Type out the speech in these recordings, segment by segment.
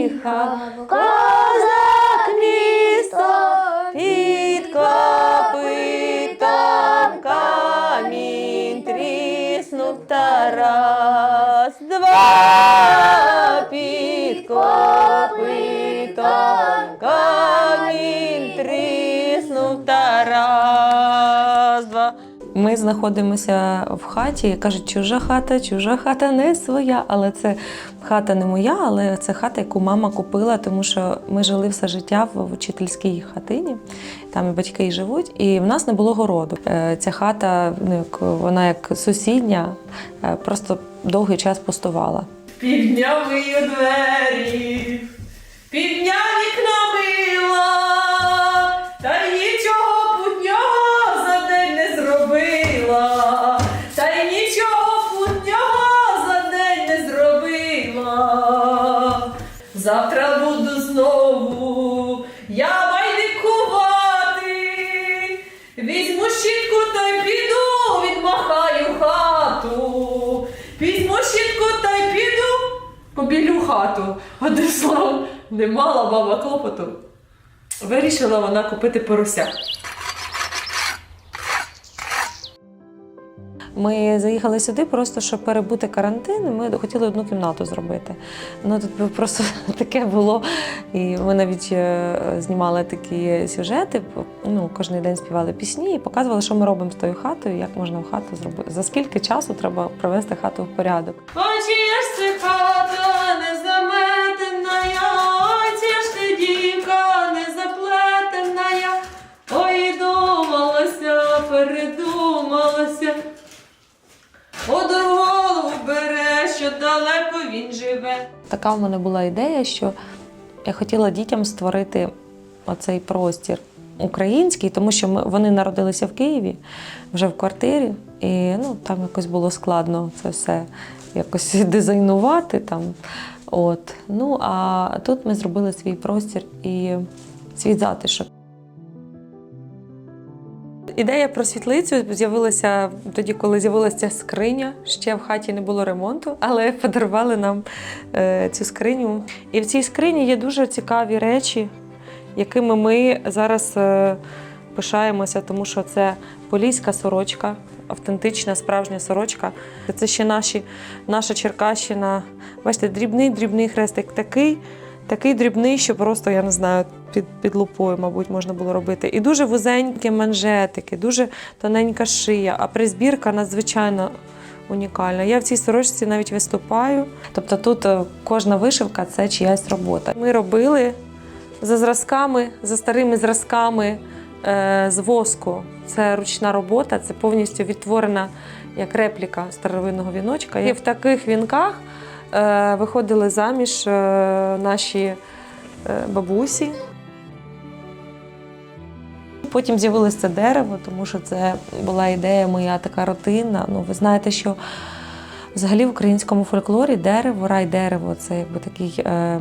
їхав, козак місто під копитом камінь тріснув Тарас, два під копитом камінь тріснув Тарас, два. Ми знаходимося в хаті, кажуть, чужа хата, чужа хата не своя. Але це хата не моя, але це хата, яку мама купила, тому що ми жили все життя в учительській хатині. Там і батьки і живуть, і в нас не було городу. Е, Ця хата, ну вона як сусідня, е, просто довгий час пустувала. Підняв її двері, підняв Завтра буду знову я байдикувати, візьму щітку та й піду, відмахаю хату. Візьму щітку та й піду, побілю хату. Одним словом, не мала баба клопоту. Вирішила вона купити порося. Ми заїхали сюди просто, щоб перебути карантин. Ми хотіли одну кімнату зробити. Ну тут просто таке було. І ми навіть е, знімали такі сюжети. Ну, кожен день співали пісні і показували, що ми робимо з тою хатою, як можна в хату зробити. За скільки часу треба привести хату в порядок. Це хата не заметена, ой, чия ж ти дівка не заплетена, ой, думалася, передумалася. Одну голову бере, що далеко він живе. Така в мене була ідея, що я хотіла дітям створити оцей простір український, тому що ми, вони народилися в Києві вже в квартирі, і ну, там якось було складно це все якось дизайнувати. Там. От. Ну, а тут ми зробили свій простір і свій затишок. Ідея про світлицю з'явилася тоді, коли з'явилася скриня. Ще в хаті не було ремонту, але подарували нам е, цю скриню. І в цій скрині є дуже цікаві речі, якими ми зараз е, пишаємося, тому що це поліська сорочка, автентична справжня сорочка. Це ще наші, наша Черкащина. Бачите, дрібний дрібний хрестик такий. Такий дрібний, що просто, я не знаю, під, під лупою, мабуть, можна було робити. І дуже вузенькі манжетики, дуже тоненька шия, а призбірка надзвичайно унікальна. Я в цій сорочці навіть виступаю. Тобто тут е, кожна вишивка це чиясь робота. Ми робили за зразками, за старими зразками е, з воску. Це ручна робота, це повністю відтворена як репліка старовинного віночка. І в таких вінках е, виходили заміж наші бабусі. Потім з'явилося це дерево, тому що це була ідея моя така родинна. Ну, ви знаєте, що взагалі в українському фольклорі дерево, рай дерево це якби такий е,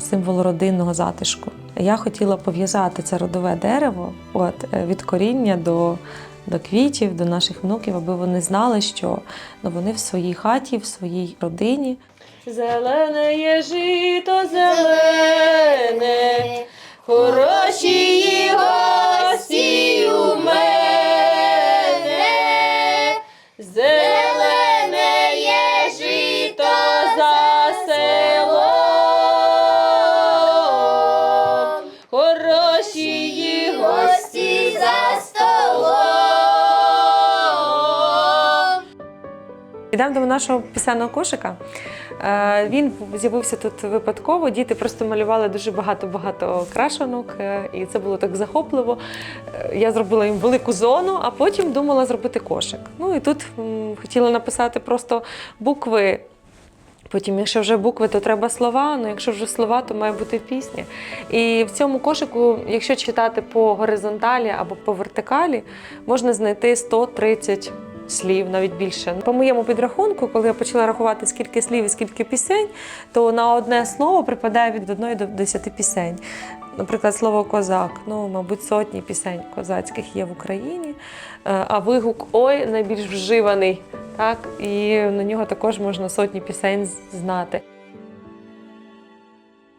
символ родинного затишку. Я хотіла пов'язати це родове дерево от, е, від коріння до, до квітів, до наших внуків, аби вони знали, що ну, вони в своїй хаті, в своїй родині. Зелене є жито, зелене, хороші гості у мене. Зелене є жито за селом, хороші гості за столом. Йдемо до нашого пісенного кошика. Е, Він з'явився тут випадково. Діти просто малювали дуже багато-багато крашенок, е, і це було так захопливо. Е, Я зробила їм велику зону, а потім думала зробити кошик. Ну і тут хотіла написати просто букви. Потім, якщо вже букви, то треба слова. Ну, якщо вже слова, то має бути пісня. І в цьому кошику, якщо читати по горизонталі або по вертикалі, можна знайти 130 слів, навіть більше. По моєму підрахунку, коли я почала рахувати, скільки слів і скільки пісень, то на одне слово припадає від 1 до 10 пісень. Наприклад, слово козак, ну, мабуть, сотні пісень козацьких є в Україні. Е, А вигук ой найбільш вживаний. Так, і на нього також можна сотні пісень знати.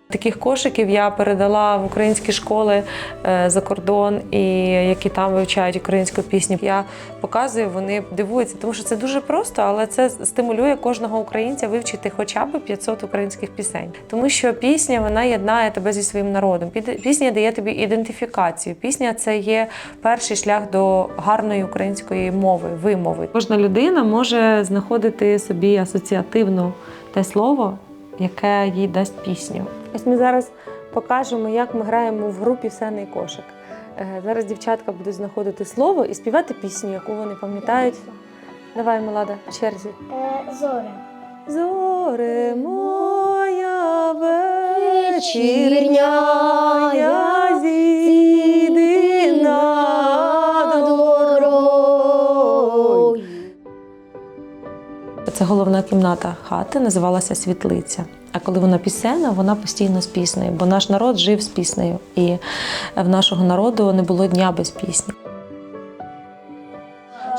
Таких кошиків я передала в українські школи е, за кордон, і які там вивчають українську пісню. Я показую, вони дивуються, тому що це дуже просто, але це стимулює кожного українця вивчити хоча б 500 українських пісень. Тому що пісня вона єднає тебе зі своїм народом. Пісня дає тобі ідентифікацію. Пісня це є перший шлях до гарної української мови, вимови. Кожна людина може знаходити собі асоціативно те слово, яке їй дасть пісню. Ось ми зараз покажемо, як ми граємо в групі Сений кошик. Е, Зараз дівчатка будуть знаходити слово і співати пісню, яку вони пам'ятають. Давай, Мелада, в черзі. Зоре. Зоря. Зоре моя вечірня, Вечірня, Це головна кімната хати, називалася Світлиця. А коли вона пісенна, вона постійно з піснею, бо наш народ жив з піснею, і в нашого народу не було дня без пісні.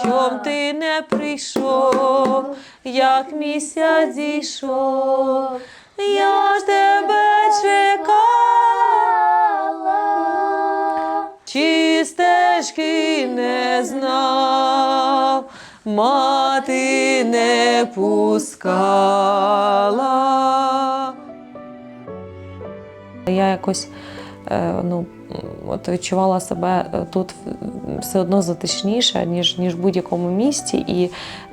Чом ти не прийшов, як місяць зійшов, я ж мати не пускала. Я якось е, ну, от відчувала себе е, тут все одно затишніше, ніж, ніж в будь-якому місті. І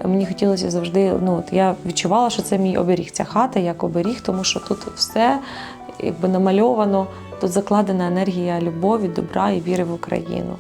мені хотілося завжди, ну, от я відчувала, що це мій оберіг, ця хата як оберіг, тому що тут все якби намальовано, тут закладена енергія любові, добра і віри в Україну.